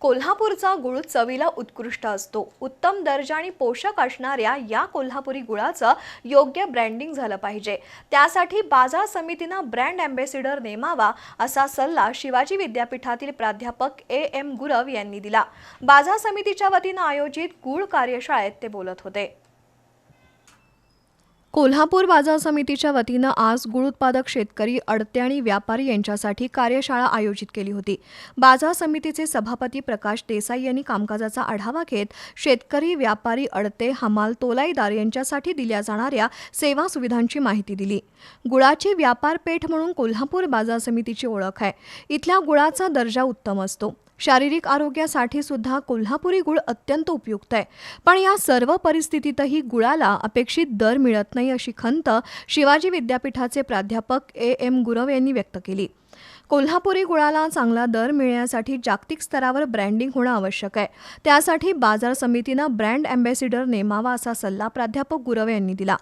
कोल्हापूरचा गुळ चवीला उत्कृष्ट असतो. उत्तम दर्जा आणि पोषक असणाऱ्या या कोल्हापुरी गुळाचं योग्य ब्रँडिंग झालं पाहिजे. त्यासाठी बाजार समितीनं ब्रँड अँबेसिडर नेमावा असा सल्ला शिवाजी विद्यापीठातील प्राध्यापक ए एम गुरव यांनी दिला. बाजार समितीच्या वतीनं आयोजित गुळ कार्यशाळेत ते बोलत होते. कोल्हापूर बाजार समितीच्या वतीनं आज गुळ उत्पादक शेतकरी अडते आणि व्यापारी यांच्यासाठी कार्यशाळा आयोजित केली होती. बाजार समितीचे सभापती प्रकाश देसाई यांनी कामकाजाचा आढावा घेत शेतकरी व्यापारी अडते हमाल तोलाईदार यांच्यासाठी दिल्या जाणाऱ्या सेवा सुविधांची माहिती दिली. गुळाची व्यापारपेठ म्हणून कोल्हापूर बाजार समितीची ओळख आहे. इथल्या गुळाचा दर्जा उत्तम असतो. शारीरिक आरोग्यासाठी सुद्धा कोल्हापुरी गुळ अत्यंत उपयुक्त आहे. पण या सर्व परिस्थितीतही गुळाला अपेक्षित दर मिळत नाही अशी खंत शिवाजी विद्यापीठाचे प्राध्यापक ए एम गुरव यांनी व्यक्त केली. कोल्हापुरी गुळाला चांगला दर मिळण्यासाठी जागतिक स्तरावर ब्रँडिंग होणं आवश्यक आहे. त्यासाठी बाजार समितीनं ब्रँड अँबॅसिडर नेमावा असा सल्ला प्राध्यापक गुरव यांनी दिला.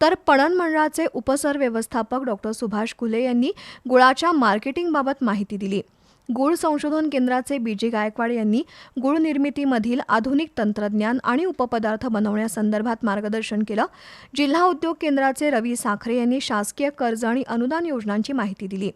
तर पणन मंडळाचे उपसर व्यवस्थापक डॉक्टर सुभाष खुले यांनी गुळाच्या मार्केटिंगबाबत माहिती दिली. गुळ संशोधन केंद्राचे बी जे गायकवाड यांनी गुळ निर्मितीमधील आधुनिक तंत्रज्ञान आणि उपपदार्थ बनवण्यासंदर्भात मार्गदर्शन केलं. जिल्हा उद्योग केंद्राचे रवी साखरे यांनी शासकीय कर्ज आणि अनुदान योजनांची माहिती दिली.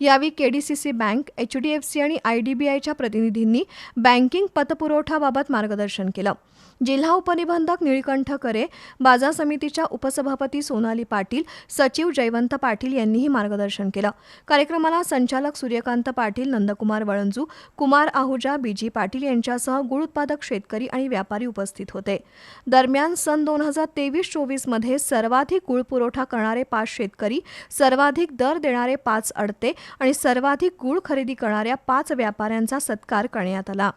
यावेळी KDCC bank H D F C आणि आय डी बी आयच्या प्रतिनिधींनी बँकिंग पतपुरवठाबाबत मार्गदर्शन केलं. जिल्हा उपनिबंधक निळकंठ करे बाजार समितीच्या उपसभापती सोनाली पाटील सचिव जयवंत पाटील यांनीही मार्गदर्शन केलं. कार्यक्रमाला संचालक सूर्यकांत पाटील नंदकुमार वळंजू कुमार आहुजा बीजी पाटील यांच्यासह गुळ उत्पादक शेतकरी आणि व्यापारी उपस्थित होते. दरम्यान सन दोन हजार तेवीस चोवीसमध्ये सर्वाधिक गुळ पुरवठा करणारे पाच शेतकरी सर्वाधिक दर देणारे पाच अडते आणि सर्वाधिक गुळ खरेदी करणाऱ्या पाच व्यापाऱ्यांचा सत्कार करण्यात आला.